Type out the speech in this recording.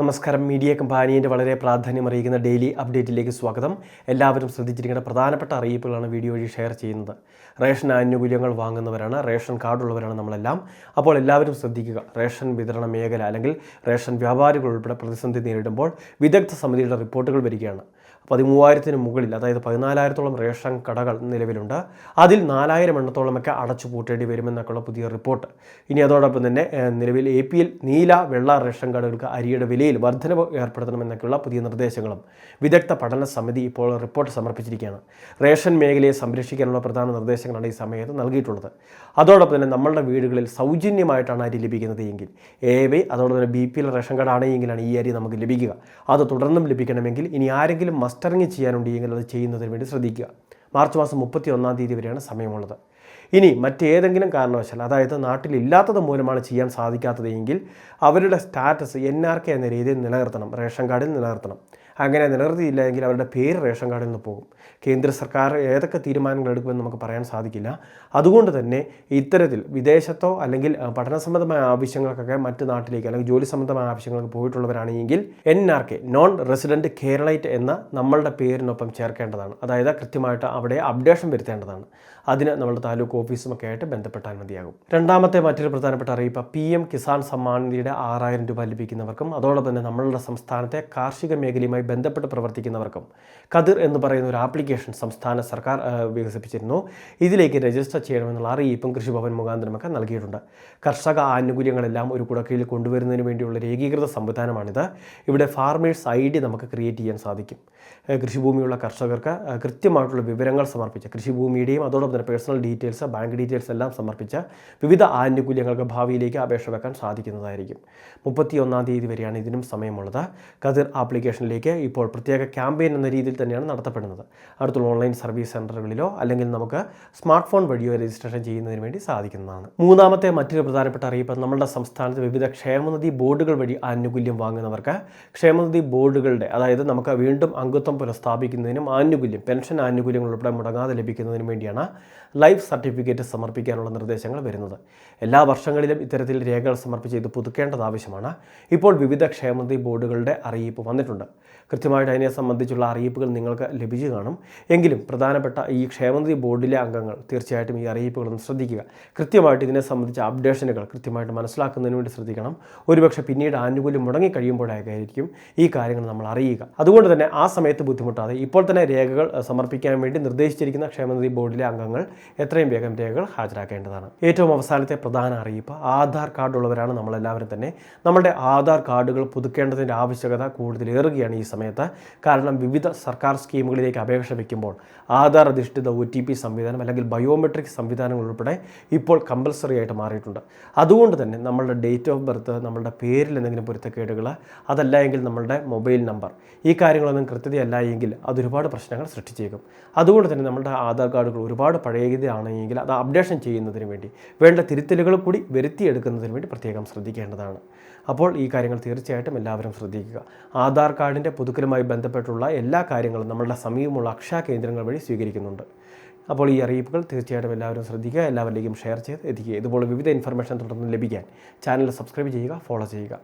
നമസ്കാരം. മീഡിയ കമ്പാനിയുടെ വളരെ പ്രാധാന്യം അറിയിക്കുന്ന ഡെയിലി അപ്ഡേറ്റിലേക്ക് സ്വാഗതം. എല്ലാവരും ശ്രദ്ധിച്ചിരിക്കേണ്ട പ്രധാനപ്പെട്ട അറിയിപ്പുകളാണ് വീഡിയോ വഴി ഷെയർ ചെയ്യുന്നത്. റേഷൻ ആനുകൂല്യങ്ങൾ വാങ്ങുന്നവരാണ് റേഷൻ കാർഡുള്ളവരാണ് നമ്മളെല്ലാം. അപ്പോൾ എല്ലാവരും ശ്രദ്ധിക്കുക റേഷൻ വിതരണ മേഖല അല്ലെങ്കിൽ റേഷൻ വ്യാപാരികൾ ഉൾപ്പെടെ പ്രതിസന്ധി നേരിടുമ്പോൾ വിദഗ്ധ സമിതിയുടെ റിപ്പോർട്ടുകൾ വരികയാണ്. പതിമൂവായിരത്തിന് മുകളിൽ അതായത് പതിനാലായിരത്തോളം റേഷൻ കടകൾ നിലവിലുണ്ട്. അതിൽ നാലായിരം എണ്ണത്തോളമൊക്കെ അടച്ചു പൂട്ടേണ്ടി വരുമെന്നൊക്കെയുള്ള പുതിയ റിപ്പോർട്ട്. ഇനി അതോടൊപ്പം തന്നെ നിലവിൽ എ പിയിൽ നീല വെള്ള റേഷൻ കാർഡുകൾക്ക് അരിയുടെ വിലയിൽ വർധനവ് ഏർപ്പെടുത്തണമെന്നൊക്കെയുള്ള പുതിയ നിർദ്ദേശങ്ങളും. വിദഗ്ധ പഠന സമിതി ഇപ്പോൾ റിപ്പോർട്ട് സമർപ്പിച്ചിരിക്കുകയാണ്. റേഷൻ മേഖലയെ സംരക്ഷിക്കാനുള്ള പ്രധാന നിർദ്ദേശങ്ങളാണ് ഈ സമയത്ത് നൽകിയിട്ടുള്ളത്. അതോടൊപ്പം തന്നെ നമ്മളുടെ വീടുകളിൽ സൗജന്യമായിട്ടാണ് അരി ലഭിക്കുന്നത് എങ്കിൽ എ വൈ അതോടൊപ്പം തന്നെ B P L ration card ആണെങ്കിലാണ് ഈ അരി നമുക്ക് ലഭിക്കുക. അത് തുടർന്നും ലഭിക്കണമെങ്കിൽ ഇനി ആരെങ്കിലും മസ്റ്ററിങ് ചെയ്യാനുണ്ടെങ്കിൽ അത് ചെയ്യുന്നതിന് വേണ്ടി ശ്രദ്ധിക്കുക. മാർച്ച് മാസം മുപ്പത്തി ഒന്നാം തീയതി വരെയാണ് സമയമുള്ളത്. ഇനി മറ്റേതെങ്കിലും കാരണവശാൽ അതായത് നാട്ടിലില്ലാത്തത് മൂലമാണ് ചെയ്യാൻ സാധിക്കാത്തതെങ്കിൽ അവരുടെ സ്റ്റാറ്റസ് എൻ ആർ കെ എന്ന രീതിയിൽ നിലനിർത്തണം റേഷൻ കാർഡിൽ നിലനിർത്തണം. അങ്ങനെ നിലനിർത്തിയില്ല എങ്കിൽ അവരുടെ പേര് റേഷൻ കാർഡിൽ നിന്ന് പോകും. കേന്ദ്ര സർക്കാർ ഏതൊക്കെ തീരുമാനങ്ങൾ എടുക്കുമെന്ന് നമുക്ക് പറയാൻ സാധിക്കില്ല. അതുകൊണ്ട് തന്നെ ഇത്തരത്തിൽ വിദേശത്തോ അല്ലെങ്കിൽ പഠന സംബന്ധമായ ആവശ്യങ്ങൾക്കൊക്കെ മറ്റു നാട്ടിലേക്ക് അല്ലെങ്കിൽ ജോലി സംബന്ധമായ ആവശ്യങ്ങൾക്ക് പോയിട്ടുള്ളവരാണെങ്കിൽ N R K non resident Keralite എന്ന നമ്മളുടെ പേരിനൊപ്പം ചേർക്കേണ്ടതാണ്. അതായത് കൃത്യമായിട്ട് അവിടെ അപ്ഡേഷൻ വരുത്തേണ്ടതാണ്. അതിന് നമ്മുടെ താലൂക്ക് ഓഫീസുമൊക്കെ ആയിട്ട് ബന്ധപ്പെട്ടാൽ മതിയാകും. രണ്ടാമത്തെ മറ്റൊരു പ്രധാനപ്പെട്ട അറിയിപ്പ് പി എം കിസാൻ സമ്മാൻ നിധിയുടെ ആറായിരം രൂപ ലഭിക്കുന്നവർക്കും അതോടൊപ്പം തന്നെ നമ്മളുടെ സംസ്ഥാനത്തെ കാർഷിക മേഖലയുമായി ബന്ധപ്പെട്ട് പ്രവർത്തിക്കുന്നവർക്കും കതിർ എന്ന് പറയുന്ന ഒരു ആപ്ലിക്കേഷൻ സംസ്ഥാന സർക്കാർ വികസിപ്പിച്ചിരുന്നു. ഇതിലേക്ക് രജിസ്റ്റർ ചെയ്യണമെന്നുള്ള അറിയിപ്പും കൃഷിഭവൻ മുഖാന്തരമൊക്കെ നൽകിയിട്ടുണ്ട്. കർഷക ആനുകൂല്യങ്ങളെല്ലാം ഒരു കുടക്കീഴിൽ കൊണ്ടുവരുന്നതിന് വേണ്ടിയുള്ള ഏകീകൃത സംവിധാനമാണിത്. ഇവിടെ ഫാർമേഴ്സ് ഐ ഡി നമുക്ക് ക്രിയേറ്റ് ചെയ്യാൻ സാധിക്കും. കൃഷിഭൂമിയുള്ള കർഷകർക്ക് കൃത്യമായിട്ടുള്ള വിവരങ്ങൾ സമർപ്പിച്ച് കൃഷിഭൂമിയുടെയും അതോടൊപ്പം തന്നെ പേഴ്സണൽ ഡീറ്റെയിൽസ് ബാങ്ക് ഡീറ്റെയിൽസ് എല്ലാം സമർപ്പിച്ച വിവിധ ആനുകൂല്യങ്ങൾക്ക് ഭാവിയിലേക്ക് അപേക്ഷ വെക്കാൻ സാധിക്കുന്നതായിരിക്കും. മുപ്പത്തി ഒന്നാം തീയതി വരെയാണ് ഇതിനും സമയമുള്ളത്. കതിർ ആപ്ലിക്കേഷനിലേക്ക് ഇപ്പോൾ പ്രത്യേക ക്യാമ്പയിൻ എന്ന രീതിയിൽ തന്നെയാണ് നടത്തപ്പെടുന്നത്. അടുത്തുള്ള ഓൺലൈൻ സർവീസ് സെന്ററുകളിലോ അല്ലെങ്കിൽ നമുക്ക് സ്മാർട്ട് ഫോൺ വഴിയോ രജിസ്ട്രേഷൻ ചെയ്യുന്നതിന് വേണ്ടി സാധിക്കുന്നതാണ്. മൂന്നാമത്തെ മറ്റൊരു പ്രധാനപ്പെട്ട അറിയിപ്പ് നമ്മുടെ സംസ്ഥാനത്ത് വിവിധ ക്ഷേമനിധി ബോർഡുകൾ വഴി ആനുകൂല്യം വാങ്ങുന്നവർക്ക് ക്ഷേമനിധി ബോർഡുകളുടെ അതായത് നമുക്ക് വീണ്ടും അംഗത്വം പുനഃസ്ഥാപിക്കുന്നതിനും ആനുകൂല്യം പെൻഷൻ ആനുകൂല്യങ്ങൾ ഉൾപ്പെടെ മുടങ്ങാതെ ലഭിക്കുന്നതിനും വേണ്ടിയാണ് ലൈഫ് സർട്ടിഫിക്കറ്റ് സമർപ്പിക്കാനുള്ള നിർദ്ദേശങ്ങൾ വരുന്നത്. എല്ലാ വർഷങ്ങളിലും ഇത്തരത്തിൽ രേഖകൾ സമർപ്പിച്ച് ഇത് പുതുക്കേണ്ടത് ആവശ്യമാണ്. ഇപ്പോൾ വിവിധ ക്ഷേമനിധി ബോർഡുകളുടെ അറിയിപ്പ് വന്നിട്ടുണ്ട്. കൃത്യമായിട്ട് അതിനെ സംബന്ധിച്ചുള്ള അറിയിപ്പുകൾ നിങ്ങൾക്ക് ലഭിച്ചു കാണും. എങ്കിലും പ്രധാനപ്പെട്ട ഈ ക്ഷേമനിധി ബോർഡിലെ അംഗങ്ങൾ തീർച്ചയായിട്ടും ഈ അറിയിപ്പുകളൊന്ന് ശ്രദ്ധിക്കുക. കൃത്യമായിട്ട് ഇതിനെ സംബന്ധിച്ച അപ്ഡേഷനുകൾ കൃത്യമായിട്ട് മനസ്സിലാക്കുന്നതിന് വേണ്ടി ശ്രദ്ധിക്കണം. ഒരുപക്ഷെ പിന്നീട് ആനുകൂല്യം മുടങ്ങി കഴിയുമ്പോഴായിരിക്കും ഈ കാര്യങ്ങൾ നമ്മൾ അറിയുക. അതുകൊണ്ട് തന്നെ ആ സമയത്ത് ബുദ്ധിമുട്ടാതെ ഇപ്പോൾ തന്നെ രേഖകൾ സമർപ്പിക്കാൻ വേണ്ടി നിർദ്ദേശിച്ചിരിക്കുന്ന ക്ഷേമനിധി ബോർഡിലെ അംഗങ്ങൾ എത്രയും വേഗം രേഖകൾ ഹാജരാക്കേണ്ടതാണ്. ഏറ്റവും അവസാനത്തെ പ്രധാന അറിയിപ്പ് ആധാർ കാർഡ് ഉള്ളവരാണ് നമ്മളെല്ലാവരും തന്നെ. നമ്മുടെ ആധാർ കാർഡുകൾ പുതുക്കേണ്ടതിന്റെ ആവശ്യകത കൂടുതലേറുകയാണ് ഈ സമയത്ത് കാരണം വിവിധ സർക്കാർ സ്കീമുകളിലേക്ക് അപേക്ഷ വയ്ക്കുമ്പോൾ ആധാർ അധിഷ്ഠിത ഒ ടി പി സംവിധാനം അല്ലെങ്കിൽ ബയോമെട്രിക് സംവിധാനങ്ങൾ ഉൾപ്പെടെ ഇപ്പോൾ കമ്പൽസറി ആയിട്ട് മാറിയിട്ടുണ്ട്. അതുകൊണ്ട് തന്നെ നമ്മളുടെ ഡേറ്റ് ഓഫ് ബർത്ത് നമ്മളുടെ പേരിൽ എന്തെങ്കിലും പൊരുത്തക്കേടുകൾ അതല്ല എങ്കിൽ നമ്മളുടെ മൊബൈൽ നമ്പർ ഈ കാര്യങ്ങളൊന്നും കൃത്യതയല്ല എങ്കിൽ അതൊരുപാട് പ്രശ്നങ്ങൾ സൃഷ്ടിച്ചേക്കും. അതുകൊണ്ട് തന്നെ നമ്മുടെ ആധാർ കാർഡുകൾ ഒരുപാട് പഴയതാണെങ്കിൽ അത് അപ്ഡേഷൻ ചെയ്യുന്നതിന് വേണ്ടി വേണ്ട തിരുത്തലുകൾ കൂടി വരുത്തിയെടുക്കുന്നതിന് വേണ്ടി പ്രത്യേകം ശ്രദ്ധിക്കേണ്ടതാണ്. അപ്പോൾ ഈ കാര്യങ്ങൾ തീർച്ചയായിട്ടും എല്ലാവരും ശ്രദ്ധിക്കുക. ആധാർ കാർഡിന്റെ പുതുക്കലുമായി ബന്ധപ്പെട്ടുള്ള എല്ലാ കാര്യങ്ങളും നമ്മളുടെ സമീപമുള്ള അക്ഷയ കേന്ദ്രങ്ങൾ വഴി സ്വീകരിക്കുന്നുണ്ട്. അപ്പോൾ ഈ അറിയിപ്പുകൾ തീർച്ചയായിട്ടും എല്ലാവരും ശ്രദ്ധിക്കുക എല്ലാവരിലേക്കും ഷെയർ ചെയ്ത് എത്തിക്കുക. ഇതുപോലെ വിവിധ ഇൻഫർമേഷൻ തുടർന്ന് ലഭിക്കാൻ ചാനൽ സബ്സ്ക്രൈബ് ചെയ്യുക ഫോളോ ചെയ്യുക.